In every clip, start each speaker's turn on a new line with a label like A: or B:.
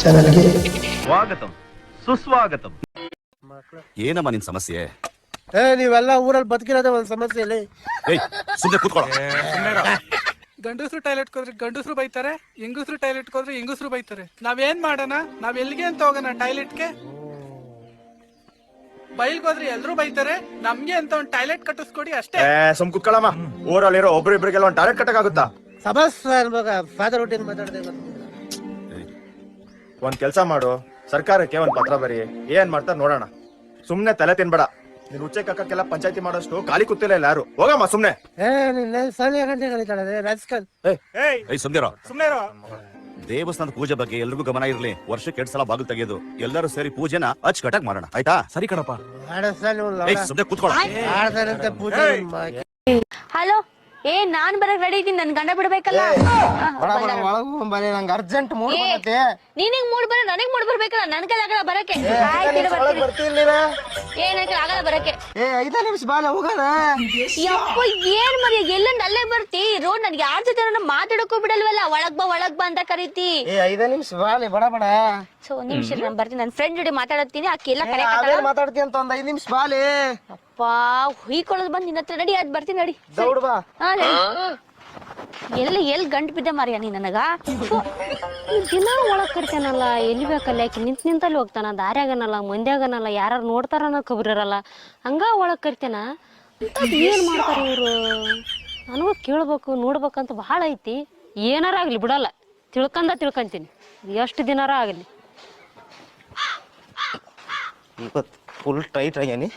A: ಚಾನಲ್ಗೆ
B: ಸ್ವಾಗತಂ. ಸುಸ್ವಾಗತಂ.
C: ಏನಮ್ಮ ನಿನ್ ಸಮಸ್ಯೆ?
D: ಏ ನೀವೆಲ್ಲ ಊರಲ್ಲಿ ಬದುಕಿರೋದೇ ಒಂದ್ ಸಮಸ್ಯೆ ಇಲ್ಲಿ.
C: ಏಯ್ ಸುಮ್ನೆ ಕೂತ್ಕೊಳ್ಳ
E: ಗಂಡಸರು ಟಾಯ್ಲೆಟ್ ಹೋದ್ರೆ ಗಂಡಸರು ಬೈತಾರೆ ಹೆಂಗಸರು ಟಾಯ್ಲೆಟ್ ಹೋದ್ರೆ ಹೆಂಗಸರು ಬೈತಾರೆ. ನಾವೇನ್ ಮಾಡೋಣ? ನಾವ್ ಎಲ್ಲಿಗೆ ಅಂತ ಹೋಗೋಣ ಟಾಯ್ಲೆಟ್ಗೆ ಬೈಲ್ಗೆ ಹೋದ್ರೆ ಎಲ್ರು ಬೈತಾರೆ ನಮ್ಗೆ ಅಂತ ಒಂದ್ ಟಾಯ್ಲೆಟ್ ಕಟ್ಟಿಸ್ಕೊಡಿ ಅಷ್ಟೇ.
F: ಏ ಸುಮ್ ಕುಕ್ಕಳಮ್ಮ ಊರಲ್ಲಿರೋ ಒಬ್ರು ಇಬ್ರಿಗೆಲ್ಲ ಒಂದು ಟಾಯ್ಲೆಟ್ ಕಟ್ಟಕ್ಕಾಗುತ್ತಾ?
D: ಅನ್ಬೇಕ ಫಾದರ್ ಹುಟ್ಟಿನ ಮಾತಾಡ್ದೆ
F: ಒಂದ್ ಕೆಲ್ಸ ಮಾಡು ಸರ್ಕಾರಕ್ಕೆ ಒಂದ್ ಪತ್ರ ಬರಿ. ಏನ್ ಮಾಡ್ತಾರ ನೋಡೋಣ. ಸುಮ್ನೆ ತಲೆ ತಿನ್ಬೇಡ. ನೀನ್ ಉಚ್ಚೆ ಕಕ್ಕಕ್ಕೆಲ್ಲ ಪಂಚಾಯತಿ ಮಾಡೋಷ್ಟು ಖಾಲಿ ಕೂತಿಲ್ಲ ಇಲ್ಲ ಯಾರು? ಹೋಗಮ್ಮ ಸುಮ್ನೆ.
D: ಏ ನಿನ್ನ ಸಣ್ಣ ಗಂಟೆ ಕಲಿತಾಳೆ ರಾಜಕಾರಣ
C: ಏಯ್ ಸುಮ್ನಿರೋ.
F: ಸುಮ್ನೆ
C: ದೇವಸ್ಥಾನದ ಪೂಜೆ ಬಗ್ಗೆ ಎಲ್ರಿಗೂ ಗಮನ ಇರ್ಲಿ. ವರ್ಷಕ್ಕೆ ಎರಡ್ ಸಲ ಬಾಗಿಲು ತೆಗೆಯೋದು ಎಲ್ಲರೂ ಸೇರಿ ಪೂಜೆನ ಅಚ್ಚುಕಟ್ಟಾಗಿ ಮಾಡೋಣ. ಆಯ್ತಾ? ಸರಿ ಕಣಪ್ಪ. ಸುಮ್ನೆ ಕೂತ್ಕೊಳ್ಳ
D: ಪೂಜೆ
G: ಹಲೋ ಏ ನಾನ್ ಬರಕ್ ರೆಡಿ ಇದೀನಿ ನನ್ ಗಂಡ ಬಿಡ್ಬೇಕಲ್ಲ.
D: ನಂಗೆ ಅರ್ಜೆಂಟ್ ಮೂಡ್
G: ಏ,
D: ಬಂದೈತೆ
G: ನಿನಗ್ ಮೂಡ್ ಬರ ನನಗ್ ಮೂಡ್ ಬರ್ಬೇಕಲ್ಲ. ನನ್ ಕೈಲಿ ಆಗಲ್ಲ ಬರಕ್ಕೆ. ಆಯ್ತ್ ಇರು ಬರ್ತೀನಿ. ಏ ನನ್ ಕೈಲಿ ಆಗಲ್ಲ ಬರಕ್ಕೆ.
D: ಏ ಐದ ನಿಮಿಷ ಬಾಲ ಹೋಗೋಣ.
G: ಯಪ್ಪ ಏನ್ ಮರಿ ಎಲ್ಲಂದ್ ಅಲ್ಲೇ ಬರ್ತಿ? ರೋಡ್ ನನ್ಗೆ ಯಾರ ಜೊತೆ ಮಾತಾಡಕ್ಕೂ ಬಿಡಲ್ವಲ್ಲ. ಒಳಗ್ ಬಾ ಒಳಗ್ ಬಾ ಅಂತ ಕರೀತಿ.
D: ಏ ಐದ ನಿಮಿಷ ಬಾಲೆ ಬಡ ಬಡ.
G: ಸೊ ನಿಮಿಷ ನಾನ್ ಬರ್ತೀನಿ. ನನ್ ಫ್ರೆಂಡ್ ಜೊತೆ ಮಾತಾಡತ್ತೀನಿ. ಆಕೆ ಎಲ್ಲ ಕರೆ
D: ಅವೇನ್ ಮಾತಾಡ್ತಿ ಅಂತ ಒಂದ್ ಐದ್ ನಿಮಿಷ ಬಾಲೆ.
G: ಅಪ್ಪ ಹುಯ್ಕೊಳ್ಳೋದು ಬಂದ್ ನಿನ್ನ ಹತ್ರ ನಡಿ ಅದ್ ಬರ್ತೀನಿ ನಡಿ.
D: ದೌಡ್ ಬಾ.
G: ಹಾ ನಡಿ. ಎಲ್ಲಿ ಎಲ್ಲಿ ಗಂಟು ಬಿದ್ದೆ ಮಾರಿಯ ನೀ ನನಗ? ದಿನ ಒಳಗ್ ಕರ್ತಾನಲ್ಲ ಎಲ್ಲಿ ಬೇಕಲ್ಲ ಯಾಕೆ ನಿಂತ್ ನಿಂತಲ್ಲಿ ಹೋಗ್ತಾನ ದಾರ್ಯಾಗನಲ್ಲ ಮಂದ್ಯಾಗನಲ್ಲ ಯಾರು ನೋಡ್ತಾರ ಅನ್ನೋ ಖಬರ್ ಇರಲ್ಲ ಹಂಗ ಒಳಗ್ ಕರಿತಾನ ಅದ್ ಏನ್ ಮಾಡ್ತಾರ ಇವ್ರು? ನನಗೂ ಕೇಳ್ಬೇಕು ನೋಡ್ಬೇಕಂತ ಬಹಳ ಐತಿ. ಏನಾರ ಆಗ್ಲಿ ಬಿಡಲ್ಲ. ತಿಳ್ಕಂದ ತಿಳ್ಕಂತೀನಿ. ಎಷ್ಟು ದಿನಾರ ಆಗಲಿ.
D: ಇವತ್ತು ಫುಲ್ ಟೈಟ್ ಆಗ್ಯಾನಿ.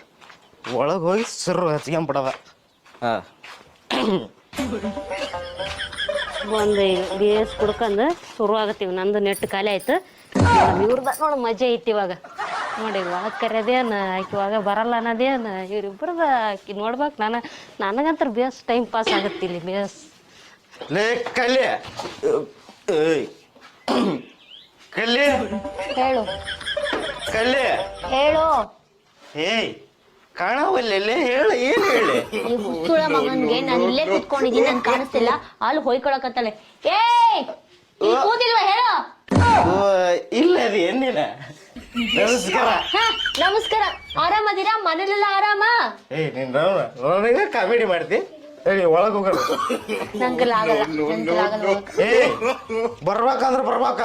D: ಒಳಗೆ ಹೋಗಿ ಸಿರು ಹಚ್ಕೊಂಬಿಡದ ಹಾ.
G: ಒಂದು ಬೇಸ್ ಕುಡ್ಕೊಂಡು ಶುರು ಆಗತ್ತೀವಿ. ನಂದು ನೆಟ್ ಖಾಲಿ ಆಯ್ತು. ಇವ್ರದ ನೋಡಿ ಮಜಾ ಐತಿ ಇವಾಗ. ನೋಡಿ ಒಳಗೆ ಕರೆಯೋದೇನು ಆಕಿ ಇವಾಗ ಬರಲ್ಲ ಅನ್ನೋದೇನು ಇವ್ರಿಬ್ರದ ಆಕಿ ನೋಡ್ಬೇಕು ನಾನು ನನಗಂತರ ಬೇಸ್ ಟೈಮ್ ಪಾಸ್ ಆಗತ್ತೆ ಇಲ್ಲಿ ಬೇಸ್.
D: ಲೇ ಕಲ್ಲಿ ಏಯ್. ಕಲ್ಲಿ
G: ಹೇಳು.
D: ಕಲ್ಲಿ
G: ಹೇಳು.
D: ಏಯ್. ಕಾಣವಲ್ಲೇ ಹೇಳ ಏನ್ ಹೇಳಿ?
G: ಈ ಹುಚ್ಚುಳ ಮಗನ್ಗೆ ನಾನು ಇಲ್ಲೇ ಕುತ್ಕೊಂಡಿದ್ದೀನಿ ನನ್ ಕಾಣಿಸ್ತಿಲ್ಲ. ಅಲ್ಲಿ ಹೊಯ್ಕೊಳಕತ್ತಾಳೆ ಏಯ್ ಇಲ್ಲಿ ಕೂತಿಲ್ವಾ ಹೇಳು.
D: ಇಲ್ಲ ಅದು ಎನ್ನಿನ ನಮಸ್ಕಾರ.
G: ಹಾ ನಮಸ್ಕಾರ. ಆರಾಮದಿರಾ? ಮನೇಲೆಲ್ಲ ಆರಾಮ?
D: ಏಯ್ ನೀನ್ ನನಗೆ ಕಾಮಿಡಿ ಮಾಡ್ತಿ? ಹೇಳಿ ಒಳಗೆ ಹೋಗೋಣ.
G: ನಂಗೆಲ್ಲ ಆಗಲ್ಲ ನಂಗೆಲ್ಲ ಆಗಲ್ಲ.
D: ಏಯ್ ಬರ್ಬೇಕಂದ್ರ ಬರ್ಬೇಕ.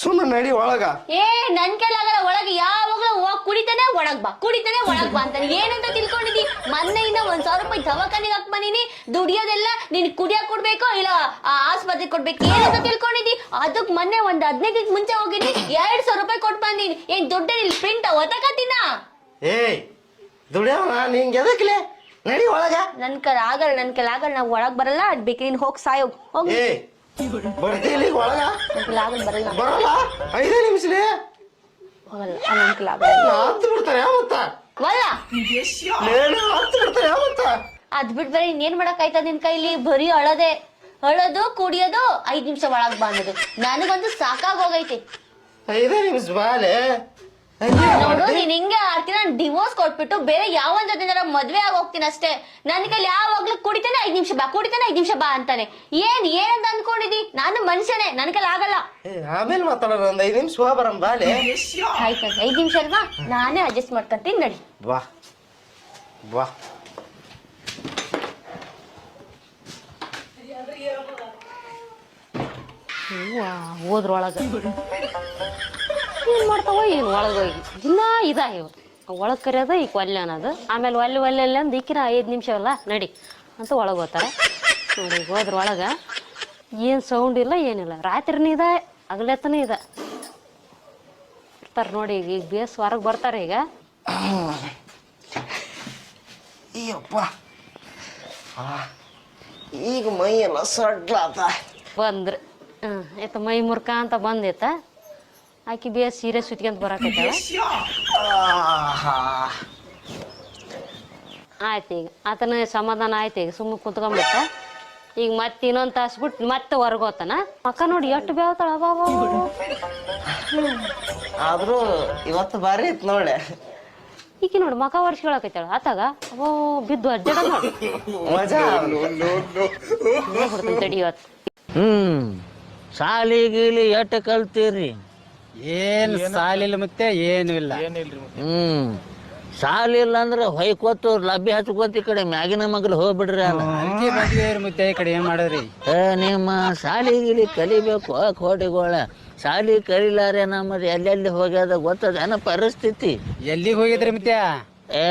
D: ಸುಮ್ಮನೆ ನಡಿ ಒಳಗ.
G: ಏ ನನ್ ಕೈಲಾಗಲ್ಲ ಒಳಗೆ ಯಾವಾಗ್ಲೂ ಹೋಗ್ ಕುಡಿತಾನೆ ಒಳಗ್ ಬಾ ಕುಡಿತಾನೆ ಒಳಗ್ ಬಾ ಅಂತ. ಏನಂತ ತಿಳ್ಕೊಂಡಿದ್ದಿ? ಮೊನ್ನೆಯಿಂದ ಒಂದ್ ಸಾವಿರ ರೂಪಾಯಿ ದವಾಖಾನೆಗೆ ಹಾಕ್ ಬಂದಿನಿ. ದುಡಿಯೋದೆಲ್ಲ ನೀನ್ ಕುಡಿಯಕ್ ಕೊಡ್ಬೇಕು ಇಲ್ಲ ಆ ಆಸ್ಪತ್ರೆಗೆ ಕೊಡ್ಬೇಕು ಏನಂತ ತಿಳ್ಕೊಂಡಿದ್ದಿ? ಅದಕ್ ಮೊನ್ನೆ ಒಂದ್ ಹದಿನೈದು ದಿನ ಮುಂಚೆ ಹೋಗಿದ್ದಿ ಎರಡ್ ಸಾವಿರ ರೂಪಾಯಿ ಕೊಟ್ ಬಂದಿನಿ. ಏನ್ ದುಡ್ಡ ಇಲ್ಲಿ ಪ್ರಿಂಟ್ ಒತಕತ್ತಿನ
D: ಏ ದುಡಿಯೋಣ ನಿಂಗೆ ಎದಕ್ಲೆ? ನಡಿ ಒಳಗ.
G: ನನ್ ಕೈ ಆಗಲ್ಲ ನನ್ ಕೈ ಆಗಲ್ಲ ನಾವ್ ಒಳಗ್ ಬರಲ್ಲ. ಅದ್ ಬೇಕ್ರಿ ನೀನ್ ಹೋಗ್ ಸಾಯೋಗ್ ಹೋಗ್
D: ಏಯ್ ಬರ್ತೀಲಿ ಒಳಗ?
G: ನನ್ ಕೈ ಆಗಲ್ಲ ಬರಲ್ಲ?
D: ಬರಲ್ಲ ಐದೇ ನಿಮಿಷಲೇ
G: ಹೋಗಲ್ಲ ನನ್ ಕೈ ಆಗಲ್ಲ
D: ಹತ್ತು ಬಿಡ್ತಾರೆ ಯಾವತ್ತ?
G: ವಲ್ಲ
D: ಲೇಡ ಹತ್ತು ಬಿಡ್ತಾರೆ ಯಾವತ್ತ?
G: ಅದ್ ಬಿಟ್ ಬರೀ ಇನ್ನೇನ್ ಮಾಡಕ್ ಆಯ್ತಾ ನಿನ್ ಕೈಲಿ? ಬರೀ ಅಳದೆ. ಅಳೋದು ಕುಡಿಯೋದು ಐದ್ ನಿಮಿಷ ಒಳಗ್ ಬಂದದು ನನಗಂತೂ ಸಾಕಾಗ್ ಹೋಗೈತಿ.
D: ಐದೇ ನಿಮಿಷ ಬಾಲೆ.
G: ನೋಡು ನೀನ್ ಹಿಂಗೆ ಆಡ್ತೀನಿ ನಾನು ಡಿವೋರ್ಸ್ ಕೊಟ್ಬಿಟ್ಟು ಬೇರೆ ಯಾವ ಜೊತೆ ಮದ್ವೆ ಆಗಿ ಹೋಗ್ತೀನಿ ಅಷ್ಟೇ. ನನ್ ಕೈಲಿ ಯಾವಾಗ್ಲೂ ಕುಡಿತಾನೆ ಐದ್ ನಿಮಿಷ ಬಾ ಕುಡಿತಾನೆ ಐದ್ ನಿಮಿಷ ಬಾ ಅಂತಾನೆ. ಏನ್ ಏನಂತ ಅನ್ಕೊಂಡಿದಿ? ನಾನು ಮನುಷ್ಯನೇ ನನ್ ಕೈಲಿ ಆಗಲ್ಲ.
D: ಆಮೇಲೆ ಮಾತಾಡೋಣ ಒಂದ್ ಐದ್ ನಿಮಿಷ ಹೋಗ ಬರಂ ಬಾಲೆ
G: ಆಯ್ತು ಐದ್ ನಿಮಿಷ ಅಲ್ವಾ ನಾನೇ ಅಡ್ಜಸ್ಟ್ ಮಾಡ್ಕೊಂತೀನಿ ನಡಿ.
D: ಬಾ ಬಾ.
G: ಹೋದ್ರೊಳಗ. ಏನ್ ಮಾಡ್ತಾವ ಏನು ಒಳಗೆ ಹೋಗಿ? ದಿನ ಇದಾಗಿವ ಒಳಗ್ ಕರೆಯೋದು ಈಗ ಒಲ್ಲೆ ಅನ್ನೋದು. ಆಮೇಲೆ ಒಲ್ಲೆ ಒಲ್ಲೆ ಒಲ್ಲೆ ಅಂದ್ ಈಕಿನ ಐದು ನಿಮಿಷ ಅಲ್ಲ ನಡಿ ಅಂತ ಒಳಗೆ ಹೋಗ್ತಾರೆ. ನೋಡಿ ಈಗ ಹೋದ್ರ ಒಳಗ. ಏನು ಸೌಂಡ್ ಇಲ್ಲ ಏನಿಲ್ಲ. ರಾತ್ರಿನೂ ಇದೆ ಹಗಲೆತ್ತನೂ ಇದೆ. ಇರ್ತಾರ ನೋಡಿ ಈಗ ಈಗ ಬೇಸ್ ಹೊರಗೆ ಬರ್ತಾರೆ ಈಗ.
D: ಅಯ್ಯಪ್ಪ. ಈಗ ಮೈ ಎಲ್ಲ ಸಡ್ಲಾತ
G: ಬಂದ್ರಿ. ಹಾಂ ಆಯ್ತು ಮೈ ಮುರ್ಕ ಅಂತ ಬಂದೈತ ಆಕಿ ಬೇಸ್ ಸೀರೆ ಸುತ್ಕೊಂತ ಬರಾಕೈತಾಳ
D: ಆಹಾ.
G: ಆಯ್ತು ಈಗ ಆತನ ಸಮಾಧಾನ ಆಯ್ತು ಈಗ ಸುಮ್ಮನೆ ಕುತ್ಕೊಂಡ್ಬಿಟ್ಟ ಈಗ ಮತ್ತೆ ಇನ್ನೊಂದು ತಾಸು ಬಿಟ್ಟು ಮತ್ತೆ ಹೊರಗೋತಾನ ಮಕ್ಕ ನೋಡಿ ಎಷ್ಟು ಬೇವತಾಳ
D: ಆದ್ರೂ ಇವತ್ತು ಬಾರಿ ಇತ್ತು ನೋಡೆ
G: ಈಕಿ ನೋಡಿ ಮಕ ವರ್ಷಗಳಾಕೈತಾಳ ಆತಾಗ? ಅವೋ ಬಿದ್ದು ಅಜ್ಜಡ ನೋಡಿ.
D: ಮಜಾ.
G: ತಡಿ ಇವತ್ತು?
H: ಹ್ಮ್ ಸಾಲಿ ಗೀಲಿ ಎಟ್ಟು ಕಲ್ತೀರಿ?
I: ಏನ್ ಸಾಲಿಲ್ಲ ಮತ್ತೆ ಏನು ಇಲ್ಲ.
H: ಹ್ಮ್. ಸಾಲ ಇಲ್ಲ ಅಂದ್ರೆ ಹೊಯ್ಕೋತು ಲಬ್ಬಿ ಹಚ್ಕೋತ ಈ ಕಡೆ ಮ್ಯಾಗಿನ ಮಗ್ಳು ಹೋಗ್ಬಿಡ್ರಿ ಅಲ್ಲ.
I: ಅದಕ್ಕೆ ಮತ್ತೆ ಈ ಕಡೆ ಏನ್ ಮಾಡಿದ್ರಿ?
H: ಏ, ನಿಮ್ಮ ಸಾಲಿ ಗಿಲಿ ಕಲಿಬೇಕು ಆ ಕೋಟಿಗೋಳ. ಸಾಲಿ ಕಲಿಲಾರೆ ನಮ್ಮದು ಎಲ್ಲೆಲ್ಲಿ ಹೋಗ್ಯದ ಗೊತ್ತದೇನ ಪರಿಸ್ಥಿತಿ?
I: ಎಲ್ಲಿಗೆ ಹೋಗಿದ್ರಿ ಮತ್ತೆ?
H: ಏ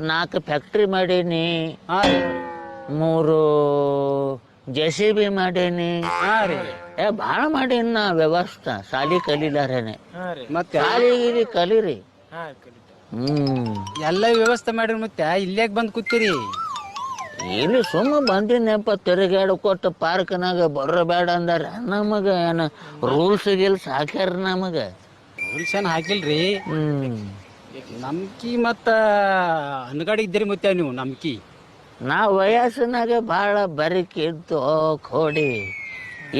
H: ನಾಲ್ಕು ಫ್ಯಾಕ್ಟ್ರಿ ಮಾಡೀನಿ.
I: ಹಾ ರೀ.
H: ಮೂರು ಜೆ ಸಿ ಬಿ ಮಾಡೀನಿ.
I: ಹಾ ರೀ.
H: ಏ ಭಾಳ ಮಾಡಿ ನಾ ವ್ಯವಸ್ಥೆ. ಸಾಲಿ ಕಲೀಲಾರೇನೆ
I: ಮತ್ತೆ?
H: ಸಾಲಿ ಕಲಿರಿ. ಕಲೀರಿ ಹ್ಮ್.
I: ಎಲ್ಲ ವ್ಯವಸ್ಥೆ ಮಾಡಿ ಮತ್ತೆ. ಇಲ್ಲೇಕ್ ಬಂದ್ ಕೂತೀರಿ?
H: ಇಲ್ಲಿ ಸುಮ್ಮ ಬಂದಿನಪ್ಪ ತಿರುಗಾಡ್ಕೊತ ಪಾರ್ಕ್ನಾಗ ಬರಬೇಡ ಅಂದಾರ. ನಮಗ ಏನ ರೂಲ್ಸ್ ಗಿಲ್ಸ್ ಹಾಕ್ಯಾರ ನಮಗ.
I: ರೂಲ್ಸ್ ಏನ್ ಹಾಕಿಲ್ರಿ?
H: ಹ್ಮ್.
I: ನಮ್ಕಿ ಮತ್ತ ಅನ್ಗಾಡಿ ಇದ್ದೀರಿ ಮತ್ತೆ ನೀವು ನಮ್ಕಿ?
H: ನಾ ವಯಸ್ಸಿನಾಗ ಭಾಳ ಬರಿಕಿದ್ದು ಕೋಡಿ.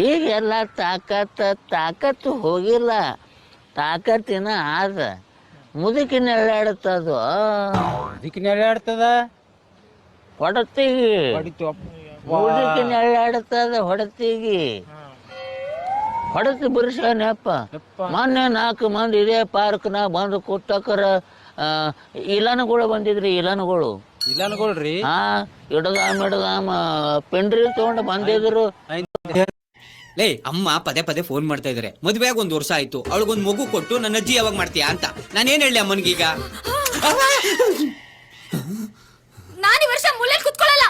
H: ಈಗೆಲ್ಲ ತಾಕತ್ ತಾಕತ್ತು ಹೋಗಿಲ್ಲ. ತಾಕತ್ತಿನ ಆದ. ಮುದುಕಿನ ಎಳ್ಳಾಡ್ತದು
I: ಮುದುಕಿನ ಎಳ್ಳಾಡ್ತದ
H: ಹೊಡತಿಗಿ.
I: ಮುದುಕಿ
H: ಮುದುಕಿನ ಎಳ್ಳಾಡ್ತದ ಹೊಡತಿಗಿ. ಹೊಡತಿ ಬಿರ್ಸ್ಯಾನಪ್ಪ ಮೊನ್ನೆ ನಾಲ್ಕು ಮಂದಿ ಇದೇ ಪಾರ್ಕ್ನಾಗ ಬಂದು ಕೂತಕರ ಇಲನ್ಗಳು ಬಂದಿದ್ರಿ ಇಲನ್ಗಳು.
I: ಇಲನಗಳು ರೀ
H: ಹಾ ಇಡದಾಮ ಇಡದಾಮ ಪೆಂಡ್ರಿ ತಗೊಂಡು ಬಂದಿದ್ರು.
J: ಲೇ ಅಮ್ಮ ಪದೇ ಪದೇ ಫೋನ್ ಮಾಡ್ತಾ ಇದಾರೆ. ಮದ್ವೆಯಾಗ ಒಂದ್ ವರ್ಷ ಆಯ್ತು. ಅವಳಗೊಂದ್ ಮಗು ಕೊಟ್ಟು ನನ್ನ ಅಜ್ಜಿ ಯಾವಾಗ ಮಾಡ್ತೀಯಾ ಅಂತ. ನಾನೇನ್ ಹೇಳಿ ಅಮ್ಮನ್ಗೀಗ
K: ನಾನು ಈ ವರ್ಷ ಮುಳ್ಳೆ ಕುತ್ಕೊಳ್ಳಲ್ಲ.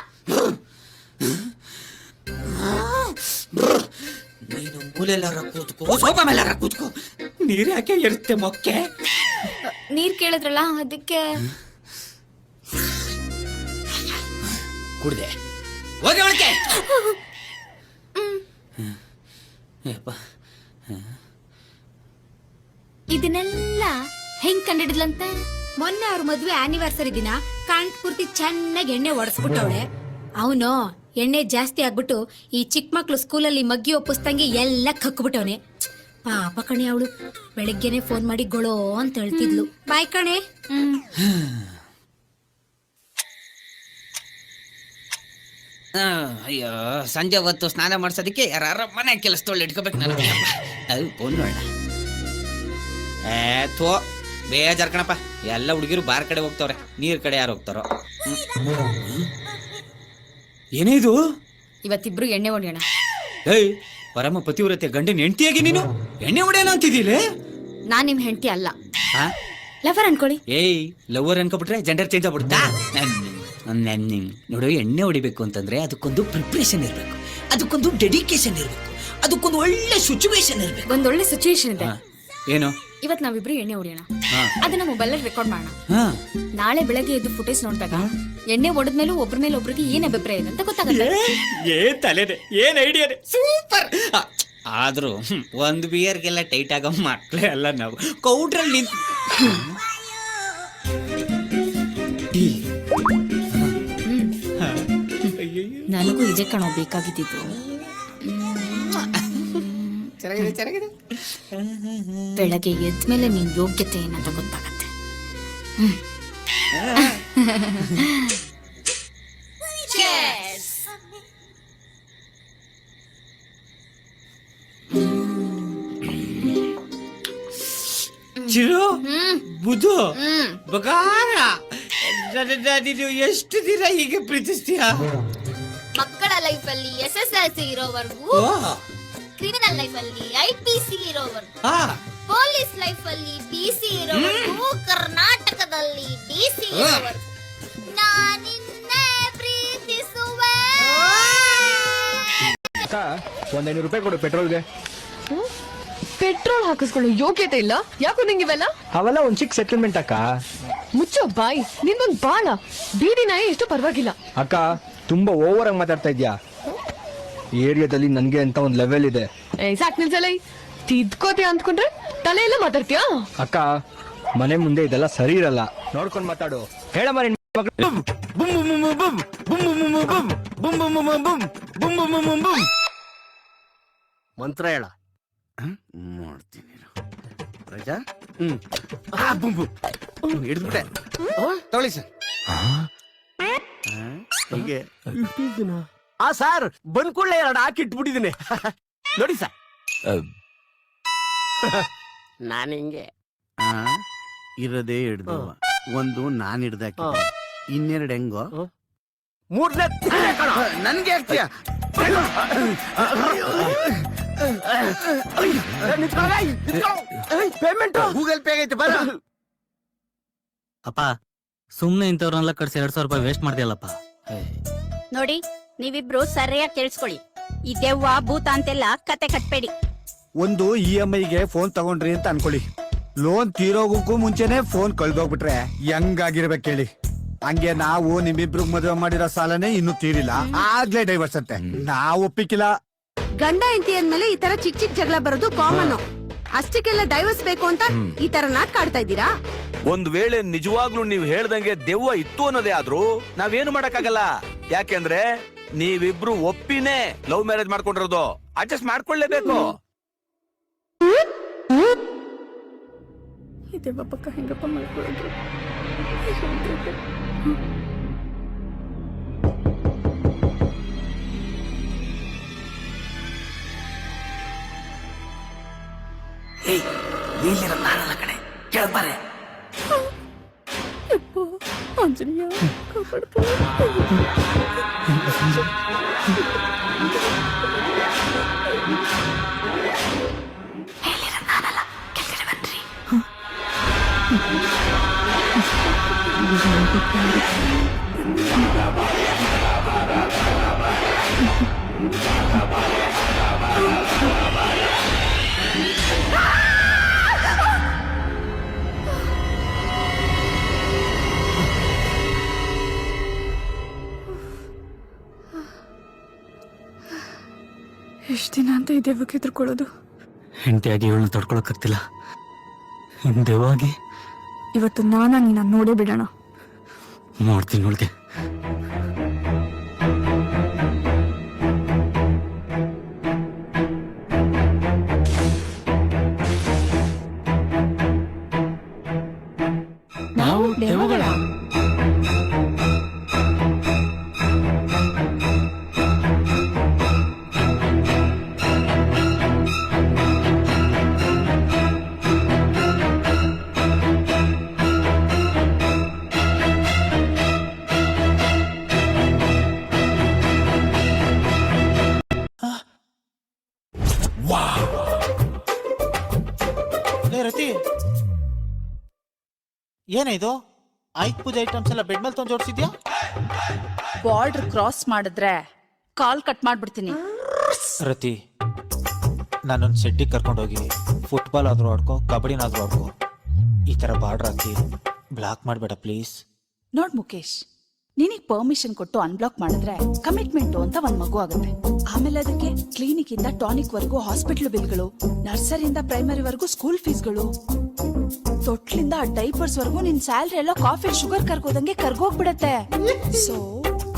J: ನೀನು ಮೂಲೆಲ್ಲಾರ ಕೂತ್ಕೋ ಸೋಫಾ ಮೇಲಾರ ಕೂತ್ಕೋ. ನೀರ್ ಯಾಕೆ ಇರುತ್ತೆ ಮೊಕ್ಕೆ?
K: ನೀರ್ ಕೇಳಿದ್ರಲ್ಲ ಅದಕ್ಕೆ.
J: ಕುಡ್ದೆ. ಹೋಗಿ ಒಳಕ್ಕೆ. ಯಪ್ಪ
K: ಇದನ್ನೆಲ್ಲ ಹೆಂಗ್ ಕಂಡಿಡಿದ್ಲಂತೆ? ಮೊನ್ನೆ ಅವ್ರ ಮದ್ವೆ ಆನಿವರ್ಸರಿ ದಿನ ಕಾಂಟ್ ಪೂರ್ತಿ ಚೆನ್ನಾಗಿ ಎಣ್ಣೆ ಒಡಸ್ಬಿಟ್ಟವಳೆ. ಅವನು ಎಣ್ಣೆ ಜಾಸ್ತಿ ಆಗ್ಬಿಟ್ಟು ಈ ಚಿಕ್ಕ ಮಕ್ಳು ಸ್ಕೂಲಲ್ಲಿ ಮಗ್ಗಿ ಒಪ್ಪಿಸ್ದಂಗೆ ಎಲ್ಲ ಕಕ್ಬಿಟ್ಟವನೆ. ಪಾಪ ಕಣೆ ಅವಳು. ಬೆಳಗ್ಗೆನೆ ಫೋನ್ ಮಾಡಿ ಗೊಳೋ ಅಂತ ಹೇಳ್ತಿದ್ಲು. ಬಾಯ್ ಕಣೆ ಹ್ಮ್
J: ಆ, ಅಯ್ಯೋ ಸಂಜೆ ಹೊತ್ತು ಸ್ನಾನ ಮಾಡ್ಸೋದಕ್ಕೆ ಯಾರ ಮನೆ ಕೆಲಸದೊಳ್ಳೆ ಇಟ್ಕೋಬೇಕು ನನಗೆ ಅದು ಫೋನ್ ನೋಡ. ಏ ಥೋ ಬೇಜಾರ್ ಕಣಪ್ಪ. ಎಲ್ಲ ಹುಡುಗಿರು ಬಾರ್ ಕಡೆ ಹೋಗ್ತಾವ್ರೆ ನೀರ್ ಕಡೆ ಯಾರು ಹೋಗ್ತಾರೋ? ಏನಿದು ಏನೇ
K: ಇವತ್ತಿಬ್ರು ಎಣ್ಣೆ ಹೊಡೆಯೋಣ.
J: ಏಯ್ ಪರಮ ಪತಿವ್ರತೆ ಗಂಡನ ಹೆಂಡತಿಯಾಗಿ ನೀನು? ಎಣ್ಣೆ ಹೊಡೆಯೋಣ ಅಂತಿದ್ದೀಲಿ?
K: ನಾನ್ ನಿಮ್ ಹೆಂಡತಿ ಅಲ್ಲ. ಲವರ್ ಅನ್ಕೊಳ್ಳಿ.
J: ಏಯ್ ಲವರ್ ಅನ್ಕೊಬಿಟ್ರೆ ಜೆಂಡರ್ ಚೇಂಜ್ ಆಗ್ಬಿಡುತ್ತಾ? ನೋಡು ಎಣ್ಣೆ ಹೊಡಿಬೇಕು ಅಂತಂದ್ರೆ ಅದಕ್ಕೊಂದು ಪ್ರಿಪ್ರೇಷನ್ ಇರಬೇಕು. ಅದಕ್ಕೊಂದು ಡೆಡಿಕೇಶನ್ ಇರಬೇಕು. ಅದಕ್ಕೊಂದು ಒಳ್ಳೆ ಸಿಚುವೇಶನ್ ಇರಬೇಕು.
K: ಒಂದೊಳ್ಳೆ ಸಿಚುವೇಶನ್ ಇದೆ.
J: ಏನು?
K: ಇವತ್ ನಾವಿಬ್ರು ಎಣ್ಣೆ ಹೊಡೆಯೋಣ.
J: ಹಾ.
K: ಅದನ್ನ ಮೊಬೈಲ್ ರೆಕಾರ್ಡ್ ಮಾಡೋಣ.
J: ಹಾ.
K: ನಾಳೆ ಬೆಳಗ್ಗೆ ಎದ್ದು ಫುಟೇಜ್ ನೋಡಿದಾಗ ಎಣ್ಣೆ ಹೊಡೆದ್ಮೇಲೂ ಒಬ್ರ ಮೇಲೆ ಒಬ್ರಿಗೆ ಏನು ಅಭಿಪ್ರಾಯ ಇದೆ ಅಂತ ಗೊತ್ತಾಗುತ್ತೆ.
J: ಏ ತಲೆನೆ ಏನ್ ಐಡಿಯಾನೆ ಸೂಪರ್ ಆದರೂ ಒಂದು ಒಂದ್ ಬಿಯರ್ಗೆಲ್ಲ ಟೈಟ್ ಆಗೋ ಮಕ್ಕಳೇ ಅಲ್ಲ ನಾವು. ಕೌಡ್ರಲ್ಲಿ ನಿಂತ್
K: ನನಗೂ ಇದೇ ಕಣೋ ಬೇಕಾಗಿದ್ದಿದ್ದು.
J: ಚೆನ್ನಾಗಿದೆ ಚೆನ್ನಾಗಿದೆ.
K: ಬೆಳಗ್ಗೆ ಎದ್ದ ಮೇಲೆ ನಿನ್ ಯೋಗ್ಯತೆ ಏನಂತ ಗೊತ್ತಾಗತ್ತೆ
J: ಚಿರು ಬುಧು ಬಗಾರ. ನನ್ನ ನೀನು ಎಷ್ಟು ದಿನ ಹೀಗೆ ಪ್ರೀತಿಸ್ತೀಯ?
L: ಲೈಫ್ ಅಲ್ಲಿ ಎಸ್ ಎಸ್ ಎಲ್ ಸಿ ಇರೋವರೆಗೂ ಕ್ರಿಮಿನಲ್ ಲೈಫ್ ಅಲ್ಲಿ ಐ ಪಿ ಸಿ ಇರೋವರೆಗೂ ಪೊಲೀಸ್ ಲೈಫ್ ಅಲ್ಲಿ ಡಿ ಸಿ ಇರೋವರೆಗೂ ಕರ್ನಾಟಕದಲ್ಲಿ ಡಿ ಸಿ ಇರೋವರೆಗೂ. ನಾನಿನ್ನೆ ಪ್ರೀತಿಸುವೆ.
A: ಒಂದ್ ಐನೂರು ರೂಪಾಯಿ ಕೊಡು ಪೆಟ್ರೋಲ್ಗೆ
M: ಪೆಟ್ರೋಲ್ ಹಾಕಿಸ್ಕೊಳ್ಳೋ ಯೋಗ್ಯತೆ ಇಲ್ಲ? ಯಾಕೋ ನಿಂಗಿವೆಲ್ಲ
A: ಅವೆಲ್ಲ ಒಂದ್ ಚಿಕ್ಕ ಸೆಟಲ್ಮೆಂಟ್ ಅಕ್ಕ.
M: ಮುಚ್ಚೋ ಬಾಯ್ ನಿಂದೊಂದ್ ಬಾಳ. ಬೀದಿ ನಾಯಿ ಎಷ್ಟು ಪರವಾಗಿಲ್ಲ.
A: ಅಕ್ಕ ತುಂಬಾ ಓವರ್ ಆಗಿ ಮಾತಾಡ್ತಾ ಇದ್ಯಾ ಏರಿಯಾದಲ್ಲಿ ನನ್ಗೆ ಅಂತ ಒಂದ್ ಲೆವೆಲ್ ಇದೆ
M: ಏ ಸಾಕ್ ನಿಲ್ಸಲ್ಲ ತಿದ್ಕೋತೀಯ ಅಂದ್ಕೊಂಡ್ರೆ ತಲೆ ಎಲ್ಲ ಮಾತಾಡ್ತೀಯಾ
A: ಅಕ್ಕ ಮನೆ ಮುಂದೆ ಇದೆಲ್ಲ ಸರಿ ಇರಲ್ಲ ನೋಡ್ಕೊಂಡ್ ಮಾತಾಡು ಹೇಳ ಮರಿ
N: ಮಂತ್ರ ಹೇಳ ಮಾಡ್ತೀನಿ ರಜಾ ಹಿಡಿದ್ಬಿಟ್ಟೆ
J: ತಗೊಳ್ಳಿ ಸರ್
N: ಹೀಗೆ. ಆ ಸರ್ ಬಂದ್ ಕೂಡಲೇ ಎರಡು ಹಾಕಿ ಇಟ್ಬಿಟ್ಟಿದ್ದೀನಿ. ನೋಡಿ ಸರ್.
O: ನಾನು ಹಿಂಗೆ.
P: ಇರೋದೇ ಹಿಡ್ದು. ಒಂದು ನಾನ್ ಹಿಡ್ದಾಕಿ ಇನ್ನೆರಡು ಹೆಂಗೋ?
O: ಮೂರನೇ
P: ನನ್ಗೆ ಹಾಕ್ತೀಯ?
O: ಪೇಮೆಂಟ್ ಗೂಗಲ್ ಪೇ ಆಗೈತೆ ಬರ.
P: ಅಪ್ಪ ಸುಮ್ನೆ ಇಂಥವ್ರನ್ನೆಲ್ಲ ಕಟ್ಸಿ ಎರಡ್ ಸಾವಿರ ರೂಪಾಯಿ ವೇಸ್ಟ್ ಮಾಡ್ದಿಯಲ್ಲಪ್ಪ
Q: ನೋಡಿ ನೀವಿಬ್ರು ಸರಿಯಾಗಿ ಕೇಳಿಸ್ಕೊಳ್ಳಿ. ಈ ದೆವ್ವ ಭೂತ ಅಂತೆಲ್ಲ ಕತೆ ಕಟ್ಬೇಡಿ.
P: ಒಂದು ಇ ಎಂ ಐಗೆ ಫೋನ್ ತಗೊಂಡ್ರಿ ಅಂತ ಅನ್ಕೊಳ್ಳಿ. ಲೋನ್ ತೀರೋಗಕ್ಕೂ ಮುಂಚೆನೆ ಫೋನ್ ಕಳ್ದೋಗ್ಬಿಟ್ರೆ ಹೆಂಗಾಗಿರ್ಬೇಕು ಹೇಳಿ ಹಂಗೆ ನಾವು ನಿಮ್ಮಿಬ್ರು ಮದುವೆ ಮಾಡಿರೋ ಸಾಲನೇ ಇನ್ನು ತೀರಿಲ್ಲ. ಆಗ್ಲೇ ಡೈವರ್ಸ್ ಅಂತೆ. ನಾವು ಒಪ್ಪಿಕಿಲ್ಲ.
R: ಗಂಡ ಹೆಂಡತಿ ಅಂದ್ಮೇಲೆ ಈ ತರ ಚಿಕ್ಕ ಚಿಕ್ಕ ಜಗಳ ಬರೋದು ಕಾಮನ್ ಅಷ್ಟಕ್ಕೆಲ್ಲ ಡೈವರ್ಸ್ ಬೇಕು ಅಂತ ಈ ತರ ನಾಟಕ ಆಡ್ತಾ ಇದ್ದೀರಾ?
B: ಒಂದ್ ವೇಳೆ ನಿಜವಾಗ್ಲೂ ನೀವ್ ಹೇಳ್ದಂಗೆ ದೆವ್ವ ಇತ್ತು ಅನ್ನೋದೇ ಆದ್ರೂ ನಾವೇನು ಮಾಡಕ್ಕಾಗಲ್ಲ. ಯಾಕೆಂದ್ರೆ ನೀವಿಬ್ರು ಒಪ್ಪಿನೇ ಲವ್ ಮ್ಯಾರೇಜ್ ಮಾಡ್ಕೊಂಡಿರೋದು. ಅಡ್ಜಸ್ಟ್ ಮಾಡ್ಕೊಳ್ಳೇಬೇಕು.
R: ದೆವ್ವ ಪಕ್ಕ ಹೆಂಗಪ್ಪ ಮಾಡ್ಕೊಳ್ಳೋದು ಆಂಜನೇಯ ಕಾಪಾಡ್ಕೊ. ಎಷ್ಟ್ ದಿನ ಅಂತ ಈ ದೆವ್ವಕ್ಕೆ ಎದುರ್ಕೊಳ್ಳೋದು?
P: ಹೆಂಡತಿಯಾಗಿ ಇವಳನ್ನ ತಡ್ಕೊಳಕ್ಕಾಗ್ತಿಲ್ಲ.
R: ಇವತ್ತು ನಾನ ನಿನ್ನ ನೋಡೇ ಬಿಡೋಣ.
P: ನೋಡ್ತೀನಿ ನೋಡ್ದೆ ಏನಿದು? ಆಯ್ತು ಪೂಜೆ ಐಟಮ್ಸ್ ಎಲ್ಲ ಬೆಡ್ ಮೇಲೆ ತಂದು ಜೋಡಿಸಿದ್ಯಾ?
R: ಬಾರ್ಡರ್ ಕ್ರಾಸ್ ಮಾಡಿದ್ರೆ ಕಾಲ್ ಕಟ್ ಮಾಡ್ಬಿಡ್ತೀನಿ.
P: ರತಿ ನಾನೊಂದು ಶೆಡ್ಡಿಗೆ ಕರ್ಕೊಂಡೋಗಿ ಫುಟ್ಬಾಲ್ ಆದ್ರೂ ಆಡ್ಕೋ ಕಬಡ್ಡಿನಾದ್ರೂ ಆಡ್ಕೋ. ಈ ಥರ ಬಾರ್ಡರ್ ಹಾಕಿ ಬ್ಲಾಕ್ ಮಾಡಬೇಡ ಪ್ಲೀಸ್
R: ನೋಡ್ ಮುಕೇಶ್ ನಿನಗೆ ಪರ್ಮಿಷನ್ ಕೊಟ್ಟು ಅನ್ಬ್ಲಾಕ್ ಮಾಡಿದ್ರೆ ಕಮಿಟ್ಮೆಂಟ್ ಅಂತ ಒಂದ್ ಮಗು ಆಗುತ್ತೆ. ಆಮೇಲೆ ಅದಕ್ಕೆ ಕ್ಲಿನಿಕ್ ಇಂದ ಟಾನಿಕ್ ವರ್ಗೂ ಹಾಸ್ಪಿಟಲ್ ಬಿಲ್ಗಳು ನರ್ಸರಿಯಿಂದ ಪ್ರೈಮರಿ ವರ್ಗೂ ಸ್ಕೂಲ್ ಫೀಸ್ಗಳು ತೊಟ್ಲಿಂದ ಡೈಪರ್ಸ್ ವರ್ಗೂ ನಿನ್ ಸ್ಯಾಲ್ರಿ ಎಲ್ಲ ಕಾಫಿ ಶುಗರ್ ಕರ್ಗೋದಂಗೆ ಕರ್ಗೋಗ್ಬಿಡತ್ತೆ. ಸೊ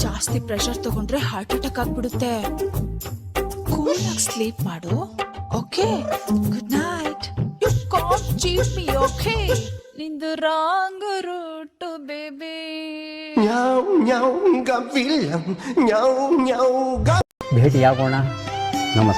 R: ಜಾಸ್ತಿ ಪ್ರೆಷರ್ ತಗೊಂಡ್ರೆ ಹಾರ್ಟ್ ಅಟ್ಯಾಕ್ ಆಗ್ಬಿಡುತ್ತೆ. ಕೂಲ್ ಆಗಿ ಸ್ಲೀಪ್ ಮಾಡು. Okay good night you can't cheat me okay ನಿಂದು ರಾಂಗ್ ರೂಟ್ ಬೇಬಿ
D: ನ್ಯಾವ್ ನ್ಯಾವ್ ಗವಿಲಂ ನ್ಯಾವ್ ನ್ಯಾವ್ ಗ
P: ಭೇಟಿಯಾಗೋಣ. ನಮಸ್ಕಾರ.